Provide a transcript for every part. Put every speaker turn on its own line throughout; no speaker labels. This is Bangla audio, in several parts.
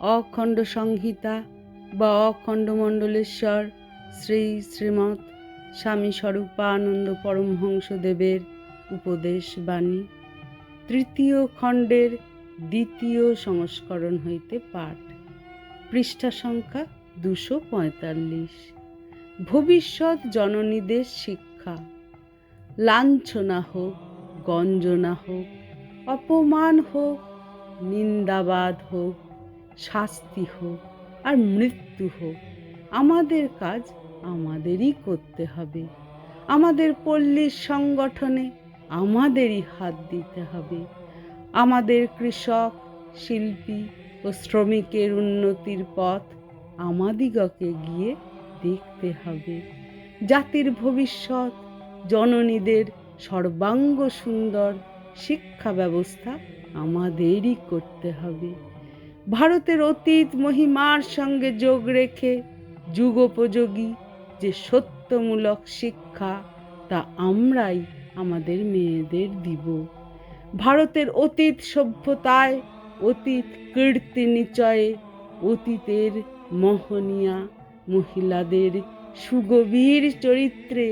অখণ্ড সংহিতা বা অখণ্ড মণ্ডলেশ্বর শ্রী শ্রীমৎ স্বামী স্বরূপানন্দ পরমহংসদেবের উপদেশ বাণী। তৃতীয় খণ্ডের দ্বিতীয় সংস্করণ হইতে পাঠ। পৃষ্ঠা সংখ্যা দুশো পঁয়তাল্লিশ। ভবিষ্যৎ জননীদের শিক্ষা। লাঞ্ছনা হোক, গঞ্জনা হোক, অপমান হোক, নিন্দাবাদ হোক শাস্তি হোক আর মৃত্যু হোক, আমাদের কাজ আমাদেরই করতে হবে। আমাদের পল্লীর সংগঠনে আমাদেরই হাত দিতে হবে। আমাদের কৃষক, শিল্পী ও শ্রমিকের উন্নতির পথ আমাদিগকে গিয়ে দেখতে হবে। জাতির ভবিষ্যৎ, জননীদের সর্বাঙ্গ সুন্দর শিক্ষা ব্যবস্থা আমাদেরই করতে হবে। ভারতের অতীত মহিমার সঙ্গে যোগ রেখে যুগোপযোগী যে সত্যমূলক শিক্ষা, তা আমরাই আমাদের মেয়েদের দিব। ভারতের অতীত সভ্যতায়, অতীত কীর্তি নিচয়ে, অতীতের মোহনীয়া মহিলাদের সুগভীর চরিত্রে,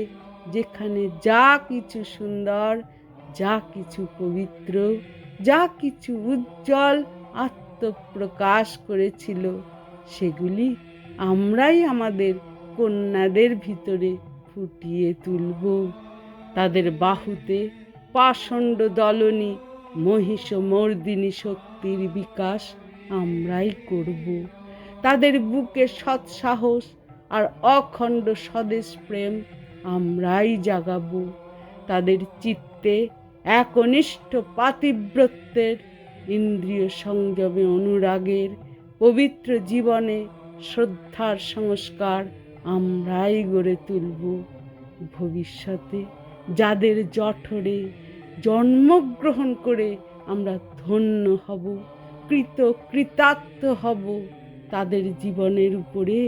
যেখানে যা কিছু সুন্দর, যা কিছু পবিত্র, যা কিছু উজ্জ্বল আত্মপ্রকাশ করেছিল, সেগুলি আমরাই আমাদের কন্যাদের ভিতরে ফুটিয়ে তুলব। তাদের বাহুতে পাষণ্ড দলনী মহিষ মর্দিনী শক্তির বিকাশ আমরাই করব। তাদের বুকে সৎসাহস আর অখণ্ড স্বদেশ প্রেম আমরাই জাগাবো। তাদের চিত্তে একনিষ্ঠ পাতিব্রত্যের ইন্দ্রিয় সংযমে অনুরাগের পবিত্র জীবনে শ্রদ্ধার সংস্কার আমরাই গড়ে তুলব। ভবিষ্যতে যাদের জঠরে জন্মগ্রহণ করে আমরা ধন্য হব কৃত কৃতার্থ হব, তাদের জীবনের উপরে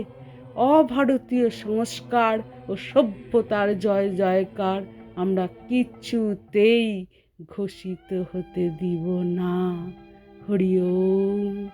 অভারতীয় সংস্কার ও সভ্যতার জয় জয়কার আমরা কিছুতেই ঘোষিত হতে দিব না। হরি ওম।